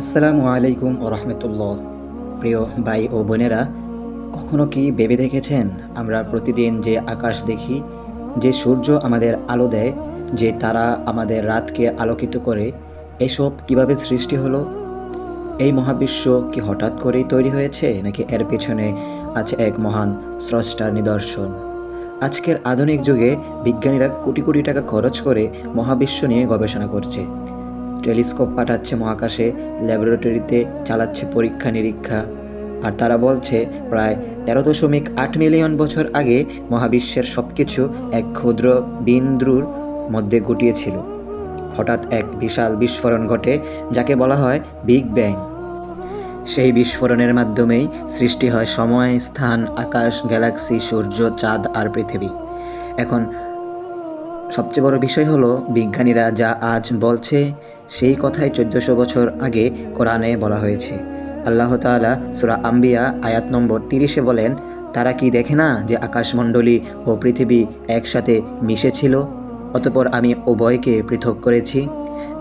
আসসালামু আলাইকুম রহমতুল্লাহ। প্রিয় ভাই ও বোনেরা, কখনো কি ভেবে দেখেছেন আমরা প্রতিদিন যে আকাশ দেখি, যে সূর্য আমাদের আলো দেয়, যে তারা আমাদের রাতকে আলোকিত করে, এসব কীভাবে সৃষ্টি হলো? এই মহাবিশ্ব কি হঠাৎ করেই তৈরি হয়েছে, নাকি এর পেছনে আছে এক মহান স্রষ্টার নিদর্শন? আজকের আধুনিক যুগে বিজ্ঞানীরা কোটি কোটি টাকা খরচ করে মহাবিশ্ব নিয়ে গবেষণা করছে। টেলিস্কোপ পাঠাচ্ছে মহাকাশে, ল্যাবরেটরিতে চালাচ্ছে পরীক্ষা নিরীক্ষা। আর তারা বলছে, প্রায় তেরো দশমিক আট মিলিয়ন বছর আগে মহাবিশ্বের সব কিছু এক ক্ষুদ্র বিন্দুর মধ্যে ঘটিয়েছিল হঠাৎ এক বিশাল বিস্ফোরণ ঘটে, যাকে বলা হয় বিগ ব্যাং। সেই বিস্ফোরণের মাধ্যমেই সৃষ্টি হয় সময়, স্থান, আকাশ, গ্যালাক্সি, সূর্য, চাঁদ আর পৃথিবী। এখন সবচেয়ে বড় বিষয় হলো বিজ্ঞানীরা যা আজ বলছে সেই কথাই চোদ্দশো বছর আগে কোরআনে বলা হয়েছে। আল্লাহ তাআলা সুরা আম্বিয়া আয়াত নম্বর তিরিশে বলেন, তারা কি দেখে না যে আকাশমণ্ডলী ও পৃথিবী একসাথে মিশেছিল? অতপর আমি উভয়কে পৃথক করেছি।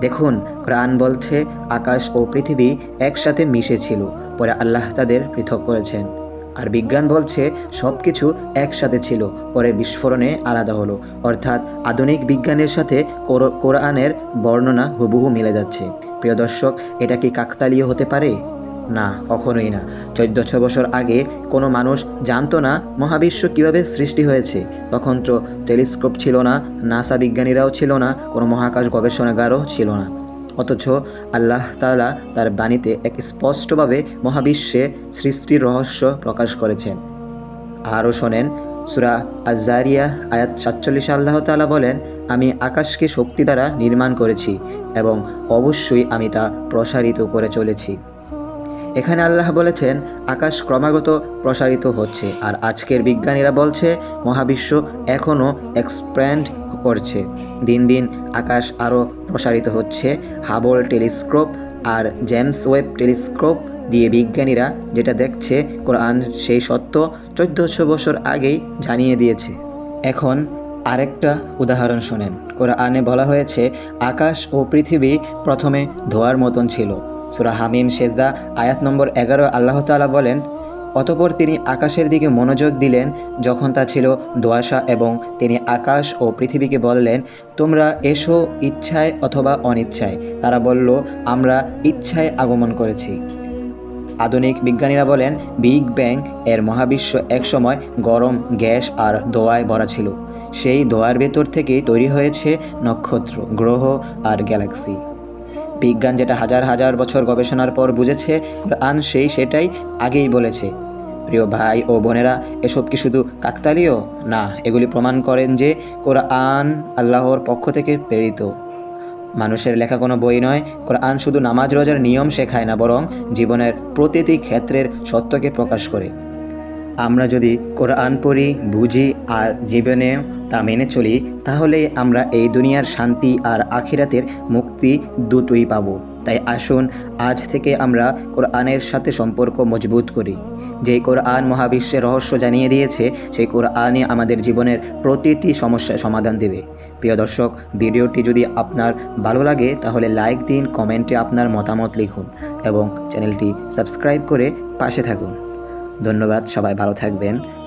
দেখুন, কোরআন বলছে, আকাশ ও পৃথিবী একসাথে মিশেছিল, পরে আল্লাহ তাদের পৃথক করেছেন। আর বিজ্ঞান বলছে সব কিছু একসাথে ছিল, পরে বিস্ফোরণে আলাদা হলো। অর্থাৎ আধুনিক বিজ্ঞানের সাথে কোর- কোরআনের বর্ণনা হুবহু মিলে যাচ্ছে। প্রিয় দর্শক, এটা কি কাকতালীয় হতে পারে? না, কখনোই না। চোদ্দশো বছর আগে কোনো মানুষ জানতো না মহাবিশ্ব কীভাবে সৃষ্টি হয়েছে। তখন তো টেলিস্কোপ ছিল না, নাসা বিজ্ঞানীরাও ছিল না, কোনো মহাকাশ গবেষণাগারও ছিল না। অথচ আল্লাহ তালা তার বাণীতে এক স্পষ্টভাবে মহাবিশ্বে সৃষ্টির রহস্য প্রকাশ করেছেন। আরও শোনেন, সুরা আজারিয়া আয়াত সাতচল্লিশে আল্লাহ তালা বলেন, আমি আকাশকে শক্তি দ্বারা নির্মাণ করেছি এবং অবশ্যই আমি তা প্রসারিত করে চলেছি। এখানে আল্লাহ বলেছেন, আকাশ ক্রমাগত প্রসারিত হচ্ছে, আর আজকের বিজ্ঞানীরা বলছে, মহাবিশ্ব এখনও এক্সপ্যান্ড করছে। দিন দিন আকাশ আরও প্রসারিত হচ্ছে। হাবল টেলিস্কোপ আর জেমস ওয়েব টেলিস্কোপ দিয়ে বিজ্ঞানীরা যেটা দেখছে, কোরআন সেই সত্য চোদ্দশো বছর আগেই জানিয়ে দিয়েছে। এখন আরেকটা উদাহরণ শোনেন। কোরআনে বলা হয়েছে, আকাশ ও পৃথিবী প্রথমে ধোয়ার মতন ছিল। সুরা হামিম সেজদা, আয়াত নম্বর এগারো, আল্লাহ তাআলা বলেন, অতপর তিনি আকাশের দিকে মনোযোগ দিলেন, যখন তা ছিল দোয়াশা এবং তিনি আকাশ ও পৃথিবীকে বললেন, তোমরা এসো ইচ্ছায় অথবা অনিচ্ছায়। তারা বলল, আমরা ইচ্ছায় আগমন করেছি। আধুনিক বিজ্ঞানীরা বলেন, বিগ ব্যাং এর মহাবিশ্ব একসময় গরম, গ্যাস আর দোয়ায় ভরা ছিল। সেই দোয়ার ভেতর থেকেই তৈরি হয়েছে নক্ষত্র, গ্রহ আর গ্যালাক্সি। বিজ্ঞান যেটা হাজার হাজার বছর গবেষণার পর বুঝেছে, কোরআন সেই সেটাই আগেই বলেছে। প্রিয় ভাই ও বোনেরা, এসব কি শুধু কাকতালীয়? না, এগুলি প্রমাণ করেন যে কোরআন আল্লাহর পক্ষ থেকে প্রেরিত। মানুষের লেখা কোনো বই নয়, কোরআন শুধু নামাজ, রোজার নিয়ম শেখায় না, বরং জীবনের প্রতিটি ক্ষেত্রের সত্যকে প্রকাশ করে। আমরা যদি কোরআন পড়ি, বুঝি আর জীবনে তা মেনে চলি, তাহলে আমরা এই দুনিয়ার শান্তি আর আখিরাতের মুক্তি দুটোই পাবো। তাই আসুন, আজ থেকে আমরা কোরআনের সাথে সম্পর্ক মজবুত করি। যে কোরআন মহাবিশ্বের রহস্য জানিয়ে দিয়েছে, সেই কোরআনে আমাদের জীবনের প্রতিটি সমস্যার সমাধান দেবে। প্রিয় দর্শক, ভিডিওটি যদি আপনার ভালো লাগে, তাহলে লাইক দিন, কমেন্টে আপনার মতামত লিখুন এবং চ্যানেলটি সাবস্ক্রাইব করে পাশে থাকুন। ধন্যবাদ, সবাই ভালো থাকবেন।